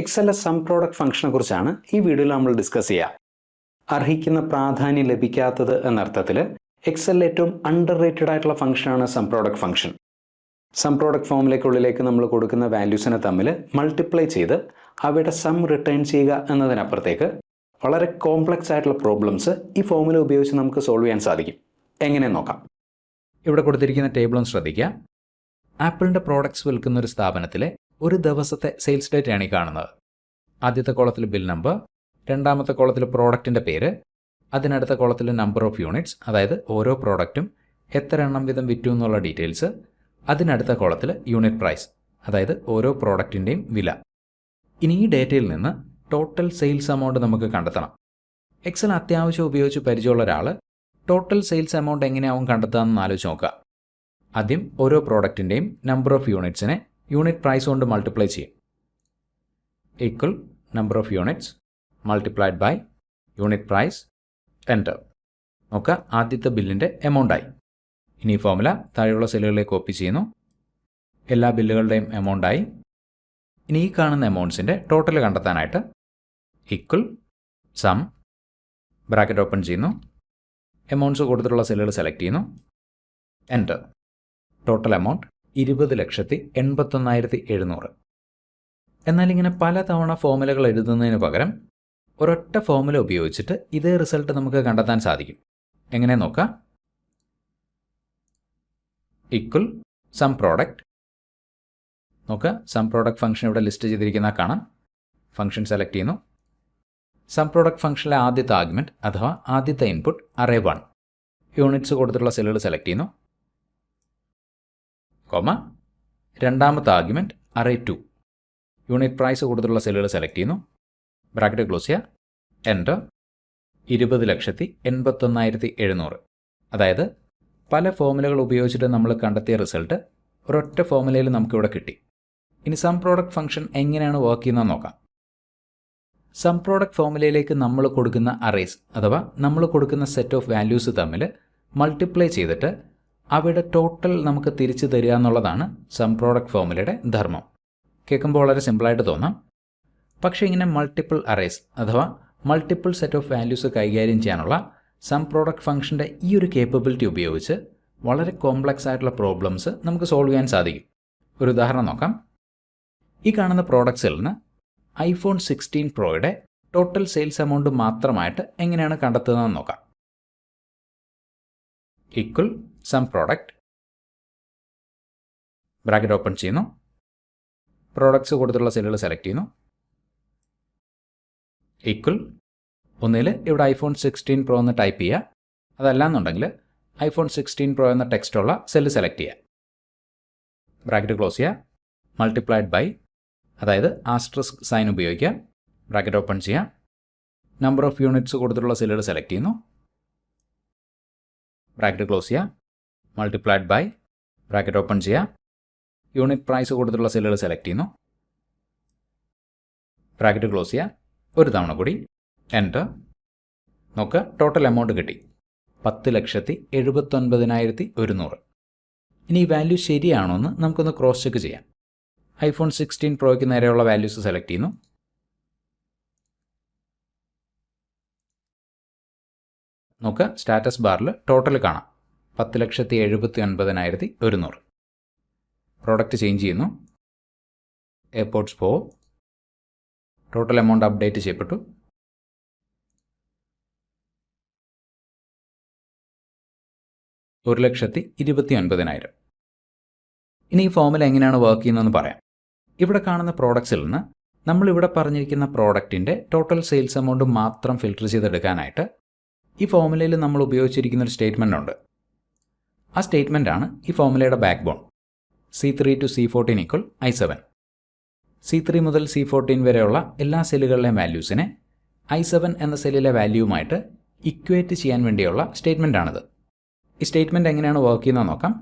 Excel S some product ഫംഗ്ഷനെ കുറിച്ചാണ് ഈ വീഡിയോയിൽ നമ്മൾ ഡിസ്കസ് ചെയ്യുക അർഹിക്കുന്ന പ്രാധാന്യം ലഭിക്കാത്തത് എന്നർത്ഥത്തിൽ എക്സൽ ഏറ്റവും അണ്ടർ റേറ്റഡ് ആയിട്ടുള്ള ഫംഗ്ഷനാണ് sum product function sum product ഫോമിലേക്കുള്ളിലേക്ക് നമ്മൾ കൊടുക്കുന്ന വാല്യൂസിനെ തമ്മിൽ മൾട്ടിപ്ലൈ ചെയ്ത് അവയുടെ സം റിട്ടേൺ ചെയ്യുക എന്നതിനപ്പുറത്തേക്ക് വളരെ കോംപ്ലക്സ് ആയിട്ടുള്ള പ്രോബ്ലംസ് ഈ ഫോമുല ഉപയോഗിച്ച് നമുക്ക് സോൾവ് ചെയ്യാൻ സാധിക്കും. എങ്ങനെ നോക്കാം. ഇവിടെ കൊടുത്തിരിക്കുന്ന ടേബിളും ശ്രദ്ധിക്കുക. ആപ്പിളിന്റെ പ്രോഡക്ട്സ് വിൽക്കുന്ന ഒരു സ്ഥാപനത്തിലെ ഒരു ദിവസത്തെ സെയിൽസ് ഡേറ്റ് ആണ് ഈ കാണുന്നത്. ആദ്യത്തെ കോളത്തിൽ ബിൽ നമ്പർ രണ്ടാമത്തെ കോളത്തിൽ പ്രോഡക്റ്റിന്റെ പേര് അതിനടുത്ത കോളത്തിൽ നമ്പർ ഓഫ് യൂണിറ്റ്സ് അതായത് ഓരോ പ്രോഡക്റ്റും എത്ര എണ്ണം വീതം വിറ്റു എന്നുള്ള ഡീറ്റെയിൽസ് അതിനടുത്ത കോളത്തിൽ യൂണിറ്റ് പ്രൈസ് അതായത് ഓരോ പ്രോഡക്റ്റിന്റെയും വില. ഇനി ഈ ഡേറ്റയിൽ നിന്ന് ടോട്ടൽ സെയിൽസ് എമൗണ്ട് നമുക്ക് കണ്ടെത്തണം. എക്സൽ അത്യാവശ്യം ഉപയോഗിച്ച് പരിചയമുള്ള ഒരാൾ ടോട്ടൽ സെയിൽസ് എമൗണ്ട് എങ്ങനെയാവും കണ്ടെത്താമെന്ന് ആലോചിച്ച് നോക്കുക. ആദ്യം ഓരോ പ്രോഡക്റ്റിന്റെയും നമ്പർ ഓഫ് യൂണിറ്റ്സിനെ യൂണിറ്റ് പ്രൈസ് കൊണ്ട് മൾട്ടിപ്ലൈ ചെയ്യും. Equal number of units multiplied by unit price enter നോക്കുക ആദ്യത്തെ ബില്ലിന്റെ എമൗണ്ടായി ഇനി ഈ ഫോമുല താഴെയുള്ള സെല്ലുകളിലേക്ക് കോപ്പി ചെയ്യുന്നു. എല്ലാ ബില്ലുകളുടെയും എമൗണ്ടായി ഇനി ഈ കാണുന്ന എമൗണ്ട്സിന്റെ ടോട്ടൽ കണ്ടെത്താനായിട്ട് ഈക്വൽ സം ബ്രാക്കറ്റ് ഓപ്പൺ ചെയ്യുന്നു. എമൗണ്ട്സ് കൊടുത്തിട്ടുള്ള സെല്ലുകൾ സെലക്ട് ചെയ്യുന്നു. എന്റർ ടോട്ടൽ എമൗണ്ട് ഇരുപത് ലക്ഷത്തി എൺപത്തൊന്നായിരത്തി എഴുന്നൂറ്. എന്നാൽ ഇങ്ങനെ പലതവണ ഫോമുലകൾ എഴുതുന്നതിന് പകരം ഒരൊറ്റ ഫോമുല ഉപയോഗിച്ചിട്ട് ഇതേ റിസൾട്ട് നമുക്ക് കണ്ടെത്താൻ സാധിക്കും. എങ്ങനെ നോക്കാം? ഇക്വൽ സം പ്രോഡക്റ്റ് നോക്കുക സം പ്രോഡക്റ്റ് ഫംഗ്ഷൻ ഇവിടെ ലിസ്റ്റ് ചെയ്തിരിക്കുന്ന കാണാം. ഫംഗ്ഷൻ സെലക്ട് ചെയ്യുന്നു. സം പ്രോഡക്റ്റ് ഫംഗ്ഷനിലെ ആദ്യത്തെ ആർഗ്യുമെന്റ് അഥവാ ആദ്യത്തെ ഇൻപുട്ട് അറേ വൺ യൂണിറ്റ്സ് കൊടുത്തിട്ടുള്ള സെല്ലുകൾ സെലക്ട് ചെയ്യുന്നു. കോമ രണ്ടാമത്തെ argument array to unit price കൂടുതലുള്ള സെല്ലുകൾ സെലക്ട് ചെയ്യുന്നു. ബ്രാക്കറ്റ് ക്ലോസ് ചെയ്യുക. എന്റർ ഇരുപത് ലക്ഷത്തി എൺപത്തൊന്നായിരത്തി എഴുന്നൂറ്. അതായത് പല ഫോമുലകൾ ഉപയോഗിച്ചിട്ട് നമ്മൾ കണ്ടെത്തിയ റിസൾട്ട് ഒരൊറ്റ ഫോമുലയിൽ നമുക്കിവിടെ കിട്ടി. ഇനി സം പ്രോഡക്റ്റ് ഫംഗ്ഷൻ എങ്ങനെയാണ് വർക്ക് ചെയ്യുന്നത് നോക്കാം. സം പ്രോഡക്റ്റ് ഫോമുലയിലേക്ക് നമ്മൾ കൊടുക്കുന്ന അറേസ് അഥവാ നമ്മൾ കൊടുക്കുന്ന സെറ്റ് ഓഫ് വാല്യൂസ് തമ്മിൽ മൾട്ടിപ്ലൈ ചെയ്തിട്ട് അവയുടെ ടോട്ടൽ നമുക്ക് തിരിച്ചു തരിക എന്നുള്ളതാണ് സം പ്രോഡക്റ്റ് ഫോമുലയുടെ ധർമ്മം. കേൾക്കുമ്പോൾ വളരെ സിമ്പിളായിട്ട് തോന്നാം. പക്ഷേ ഇങ്ങനെ മൾട്ടിപ്പിൾ അറേസ് അഥവാ മൾട്ടിപ്പിൾ സെറ്റ് ഓഫ് വാല്യൂസ് കൈകാര്യം ചെയ്യാനുള്ള സം പ്രോഡക്റ്റ് ഫംഗ്ഷന്റെ ഈ ഒരു കേപ്പബിലിറ്റി ഉപയോഗിച്ച് വളരെ കോംപ്ലക്സ് ആയിട്ടുള്ള പ്രോബ്ലംസ് നമുക്ക് സോൾവ് ചെയ്യാൻ സാധിക്കും. ഒരു ഉദാഹരണം നോക്കാം. ഈ കാണുന്ന പ്രോഡക്ട്സിൽ നിന്ന് ഐഫോൺ സിക്സ്റ്റീൻ പ്രോയുടെ ടോട്ടൽ സെയിൽസ് എമൗണ്ട് മാത്രമായിട്ട് എങ്ങനെയാണ് കണ്ടെത്തുന്നതെന്ന് നോക്കാം. Equal sum product bracket open ചെയ്യുന്നു. പ്രോഡക്ട്സ് കൊടുത്തുള്ള സെല്ലുകൾ സെലക്ട് ചെയ്യുന്നു. ഈക്വൽ ഒന്നിൽ ഇവിടെ ഐഫോൺ സിക്സ്റ്റീൻ പ്രോ എന്ന് ടൈപ്പ് ചെയ്യുക. അതല്ല എന്നുണ്ടെങ്കിൽ ഐഫോൺ സിക്സ്റ്റീൻ പ്രോ എന്ന ടെക്സ്റ്റുള്ള സെല്ല് സെലക്ട് ചെയ്യുക. ബ്രാക്കറ്റ് ക്ലോസ് ചെയ്യുക. മൾട്ടിപ്ലൈഡ് ബൈ അതായത് ആസ്ട്രസ്ക് സൈൻ ഉപയോഗിക്കുക. ബ്രാക്കറ്റ് ഓപ്പൺ ചെയ്യുക. നമ്പർ ഓഫ് യൂണിറ്റ്സ് കൊടുത്തിട്ടുള്ള സെല്ലുകൾ സെലക്ട് ചെയ്യുന്നു. ബ്രാക്കറ്റ് ക്ലോസ് ചെയ്യുക. മൾട്ടിപ്ലൈഡ് ബൈ ബ്രാക്കറ്റ് ഓപ്പൺ ചെയ്യുക യൂണിറ്റ് പ്രൈസ് കൊടുത്തിട്ടുള്ള സെല്ലുകൾ സെലക്ട് ചെയ്യുന്നു. ബ്രാക്കറ്റ് ക്ലോസ് ചെയ്യുക ഒരു തവണ കൂടി എന്റർ നോക്കുക ടോട്ടൽ എമൗണ്ട് കിട്ടി. പത്ത് ലക്ഷത്തി എഴുപത്തൊൻപതിനായിരത്തി ഒരുന്നൂറ്. ഇനി ഈ വാല്യൂ ശരിയാണോ എന്ന് നമുക്കൊന്ന് ക്രോസ് ചെക്ക് ചെയ്യാം. ഐഫോൺ സിക്സ്റ്റീൻ പ്രോയ്ക്ക് നേരെയുള്ള വാല്യൂസ് സെലക്ട് ചെയ്യുന്നു. നോക്കുക സ്റ്റാറ്റസ് ബാറിൽ ടോട്ടൽ കാണാം. പത്ത് ലക്ഷത്തി എഴുപത്തി ഒൻപതിനായിരത്തി ഒരുന്നൂറ്. പ്രോഡക്റ്റ് ചേഞ്ച് ചെയ്യുന്നു. എയർപോർട്ട്സ് പോ. ടോട്ടൽ എമൗണ്ട് അപ്ഡേറ്റ് ചെയ്യപ്പെട്ടു. ഒരു ലക്ഷത്തി ഇരുപത്തി ഒൻപതിനായിരം. ഇനി ഈ ഫോമിൽ എങ്ങനെയാണ് വർക്ക് ചെയ്യുന്നതെന്ന് പറയാം. ഇവിടെ കാണുന്ന പ്രോഡക്ട്സിൽ നിന്ന് നമ്മളിവിടെ പറഞ്ഞിരിക്കുന്ന പ്രോഡക്റ്റിന്റെ ടോട്ടൽ സെയിൽസ് എമൗണ്ട് മാത്രം ഫിൽട്ടർ ചെയ്തെടുക്കാനായിട്ട് ഈ ഫോമുലയിൽ നമ്മൾ ഉപയോഗിച്ചിരിക്കുന്ന ഒരു സ്റ്റേറ്റ്മെന്റ് ഉണ്ട്. ആ സ്റ്റേറ്റ്മെന്റ് ആണ് ഈ ഫോമുലയുടെ backbone C three to C fourteen equal I seven C three മുതൽ സി ഫോർട്ടീൻ വരെയുള്ള എല്ലാ സെല്ലുകളിലെയും വാല്യൂസിനെ ഐ സെവൻ എന്ന സെല്ലിലെ വാല്യൂവുമായിട്ട് ഇക്വേറ്റ് ചെയ്യാൻ വേണ്ടിയുള്ള സ്റ്റേറ്റ്മെന്റ് ആണിത് ഈ സ്റ്റേറ്റ്മെന്റ് എങ്ങനെയാണ് വർക്ക് ചെയ്യുന്നത് നോക്കാം.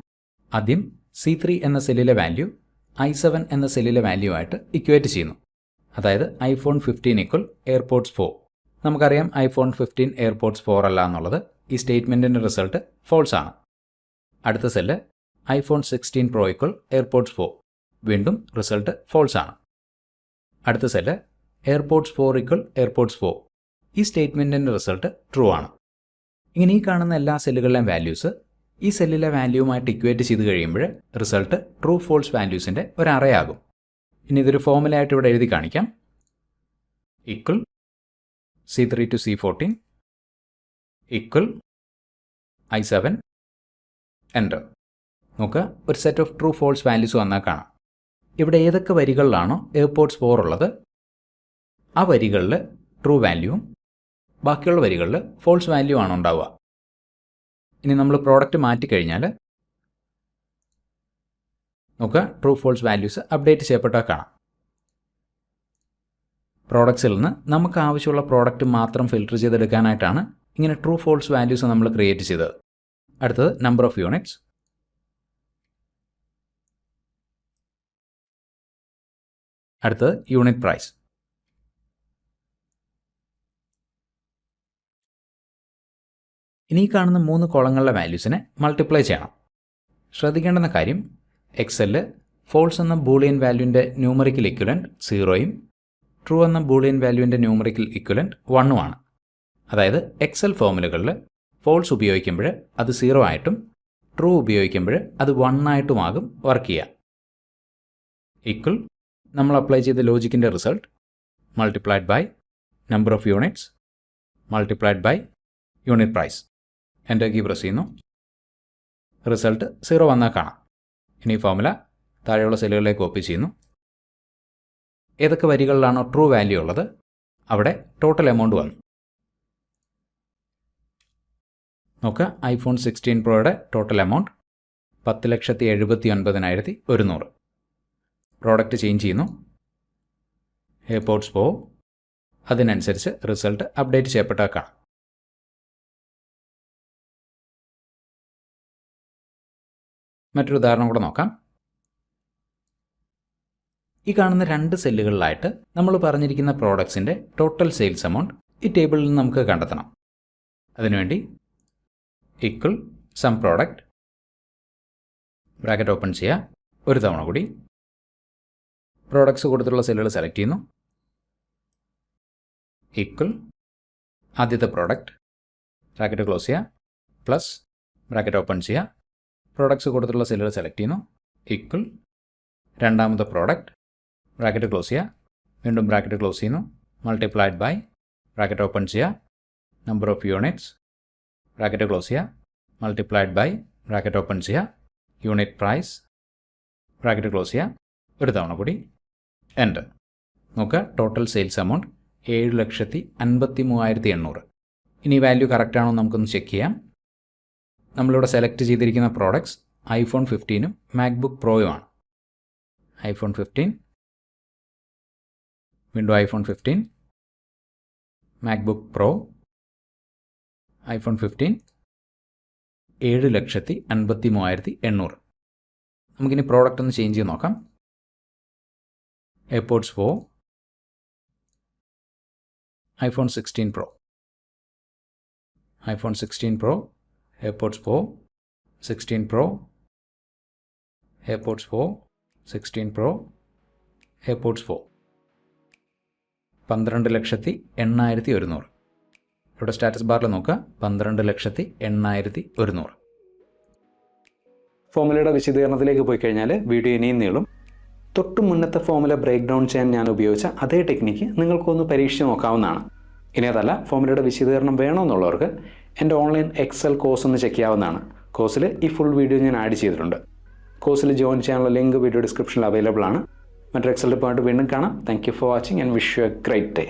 ആദ്യം സി ത്രീ എന്ന സെല്ലിലെ വാല്യൂ ഐ സെവൻ എന്ന സെല്ലിലെ വാല്യൂ ആയിട്ട് ഇക്വേറ്റ് ചെയ്യുന്നു. അതായത് iPhone fifteen equal AirPods four നമുക്കറിയാം ഐഫോൺ ഫിഫ്റ്റീൻ എയർപോർട്സ് ഫോർ അല്ല എന്നുള്ളത് ഈ സ്റ്റേറ്റ്മെന്റിന്റെ റിസൾട്ട് ഫോൾസ് ആണ്. അടുത്ത cell iPhone sixteen pro equal AirPods four വീണ്ടും റിസൾട്ട് ഫോൾസ് ആണ്. അടുത്ത cell AirPods four equal AirPods four ഈ സ്റ്റേറ്റ്മെന്റിന്റെ റിസൾട്ട് ട്രൂ ആണ്. ഇങ്ങനെ ഈ കാണുന്ന എല്ലാ സെല്ലുകളിലെയും വാല്യൂസ് ഈ സെല്ലിലെ വാല്യൂവുമായിട്ട് ഇക്വേറ്റ് ചെയ്ത് കഴിയുമ്പോൾ റിസൾട്ട് ട്രൂ ഫോൾസ് വാല്യൂസിന്റെ ഒരു അറയാകും. ഇനി ഇതൊരു ഫോമുലയായിട്ട് ഇവിടെ എഴുതി കാണിക്കാം. Equal C three to C fourteen equal I seven enter നോക്കുക ഒരു set of true false values വന്നാൽ കാണാം. ഇവിടെ ഏതൊക്കെ വരികളിലാണോ എയർപോർട്ട്സ് ഫോർ ഉള്ളത് ആ വരികളിൽ ട്രൂ വാല്യൂവും ബാക്കിയുള്ള വരികളിൽ ഫോൾസ് വാല്യൂ ആണ് ഉണ്ടാവുക. ഇനി നമ്മൾ പ്രോഡക്റ്റ് മാറ്റിക്കഴിഞ്ഞാൽ നോക്കുക ട്രൂ ഫോൾസ് വാല്യൂസ് അപ്ഡേറ്റ് ചെയ്യപ്പെട്ടാൽ കാണാം. പ്രോഡക്ട്സിൽ നിന്ന് നമുക്ക് ആവശ്യമുള്ള പ്രോഡക്റ്റ് മാത്രം ഫിൽട്ടർ ചെയ്തെടുക്കാനായിട്ടാണ് ഇങ്ങനെ ട്രൂ ഫോൾസ് വാല്യൂസ് നമ്മൾ ക്രിയേറ്റ് ചെയ്തത്. അടുത്തത് നമ്പർ ഓഫ് യൂണിറ്റ്സ് അടുത്തത് യൂണിറ്റ് പ്രൈസ് ഇനി കാണുന്ന മൂന്ന് കോളങ്ങളിലെ വാല്യൂസിനെ മൾട്ടിപ്ലൈ ചെയ്യണം. ശ്രദ്ധിക്കേണ്ടുന്ന കാര്യം എക്സെൽ ഫോൾസ് എന്ന ബൂളിയൻ വാല്യൂവിന്റെ ന്യൂമറിക്കൽ ഇക്വലന്റ് സീറോയും ട്രൂ എന്ന ബൂളിയൻ വാല്യൂവിന്റെ ന്യൂമറിക്കൽ ഇക്വലന്റ് വണ്ണുമാണ് അതായത് എക്സൽ ഫോമുലകളിൽ ഫോൾസ് ഉപയോഗിക്കുമ്പോൾ അത് സീറോ ആയിട്ടും ട്രൂ ഉപയോഗിക്കുമ്പോൾ അത് വൺ ആയിട്ടുമാകും വർക്ക് ചെയ്യുക. ഈക്വൽ നമ്മൾ അപ്ലൈ ചെയ്ത ലോജിക്കിന്റെ result multiplied by number of units multiplied by unit price enter key press ചെയ്യുന്നു. റിസൾട്ട് സീറോ വന്നാൽ കാണാം. ഇനി ഫോമുല താഴെയുള്ള സെല്ലുകളിലേക്ക് കോപ്പി ചെയ്യുന്നു. ഏതൊക്കെ വരികളിലാണോ ട്രൂ വാല്യൂ ഉള്ളത് അവിടെ ടോട്ടൽ എമൗണ്ട് വന്നു. നോക്കുക ഐഫോൺ സിക്സ്റ്റീൻ പ്രോയുടെ ടോട്ടൽ എമൗണ്ട് പത്ത് ലക്ഷത്തി എഴുപത്തി ഒൻപതിനായിരത്തി ഒരുന്നൂറ്. പ്രോഡക്റ്റ് ചേഞ്ച് ചെയ്യുന്നു. എയർപോർട്ട്സ് പോ അതിനനുസരിച്ച് റിസൾട്ട് അപ്ഡേറ്റ് ചെയ്യപ്പെട്ടാൽ കാണാം മറ്റൊരു ഉദാഹരണം കൂടെ നോക്കാം. ഈ കാണുന്ന രണ്ട് സെല്ലുകളിലായിട്ട് നമ്മൾ പറഞ്ഞിരിക്കുന്ന പ്രോഡക്ട്സിന്റെ ടോട്ടൽ സെയിൽസ് എമൗണ്ട് ഈ ടേബിളിൽ നിന്ന് നമുക്ക് കണ്ടെത്തണം. അതിനുവേണ്ടി equal sum product bracket open ചെയ്യുക ഒരു തവണ കൂടി പ്രോഡക്ട്സ് കൊടുത്തിട്ടുള്ള സെല്ലുകൾ സെലക്ട് ചെയ്യുന്നു. ഈക്വൽ ആദ്യത്തെ പ്രോഡക്റ്റ് ബ്രാക്കറ്റ് ക്ലോസ് ചെയ്യുക പ്ലസ് ബ്രാക്കറ്റ് ഓപ്പൺ ചെയ്യുക പ്രോഡക്ട്സ് കൊടുത്തിട്ടുള്ള സെല്ലുകൾ സെലക്ട് ചെയ്യുന്നു. ഈക്വൽ രണ്ടാമത്തെ പ്രോഡക്റ്റ് ബ്രാക്കറ്റ് ക്ലോസ് ചെയ്യുക വീണ്ടും ബ്രാക്കറ്റ് ക്ലോസ് ചെയ്യുന്നു. മൾട്ടിപ്ലൈഡ് ബൈ ബ്രാക്കറ്റ് ഓപ്പൺ ചെയ്യുക number of units bracket close ചെയ്യുക മൾട്ടിപ്ലൈഡ് ബൈ ബ്രാക്കറ്റ് ഓപ്പൺ ചെയ്യുക യൂണിറ്റ് പ്രൈസ് ബ്രാക്കറ്റ് ക്ലോസ് ചെയ്യുക ഒരു തവണ കൂടി. എന്റർ നോക്കുക ടോട്ടൽ സെയിൽസ് എമൗണ്ട് ഏഴ് ലക്ഷത്തി അൻപത്തി മൂവായിരത്തി എണ്ണൂറ് ഇനി വാല്യൂ കറക്റ്റ് ആണോ നമുക്കൊന്ന് ചെക്ക് ചെയ്യാം. നമ്മളിവിടെ സെലക്ട് ചെയ്തിരിക്കുന്ന പ്രോഡക്ട്സ് ഐഫോൺ ഫിഫ്റ്റീനും മാക്ബുക്ക് പ്രോയുമാണ് ഐഫോൺ ഫിഫ്റ്റീൻ വീണ്ടും iPhone fifteen MacBook pro iPhone fifteen ഏഴ് ലക്ഷത്തി അൻപത്തി മൂവായിരത്തി എണ്ണൂറ്. നമുക്കിനി പ്രോഡക്റ്റ് ഒന്ന് ചേഞ്ച് ചെയ്ത് നോക്കാം. AirPods pro iPhone sixteen pro iPhone sixteen pro AirPods pro sixteen pro AirPods pro sixteen pro AirPods pro പന്ത്രണ്ട് ലക്ഷത്തി എണ്ണായിരത്തി ഒരുന്നൂറ്. ഇവിടെ സ്റ്റാറ്റസ് ബാറിൽ നോക്കുക. പന്ത്രണ്ട് ലക്ഷത്തി എണ്ണായിരത്തി ഒരുന്നൂറ്. ഫോമുലയുടെ വിശദീകരണത്തിലേക്ക് പോയി കഴിഞ്ഞാൽ വീഡിയോ ഇനിയും നീളും. തൊട്ടു മുന്നത്തെ ഫോമുല ബ്രേക്ക് ഡൗൺ ചെയ്യാൻ ഞാൻ ഉപയോഗിച്ച അതേ ടെക്നിക്ക് നിങ്ങൾക്കൊന്ന് പരീക്ഷിച്ച് നോക്കാവുന്നതാണ്. ഇനി അതല്ല ഫോമുലയുടെ വിശദീകരണം വേണമെന്നുള്ളവർക്ക് എന്റെ ഓൺലൈൻ എക്സൽ കോഴ്സ് ഒന്ന് ചെക്ക് ചെയ്യാവുന്നതാണ്. കോഴ്സിൽ ഈ ഫുൾ വീഡിയോ ഞാൻ ആഡ് ചെയ്തിട്ടുണ്ട്. കോഴ്സിൽ ജോയിൻ ചെയ്യാനുള്ള ലിങ്ക് വീഡിയോ ഡിസ്ക്രിപ്ഷനിൽ അവൈലബിൾ ആണ്. മറ്റൊരു എക്സൽ ടിപ്പായിട്ട് വീണ്ടും കാണാം. Thank you for watching and wish you a great day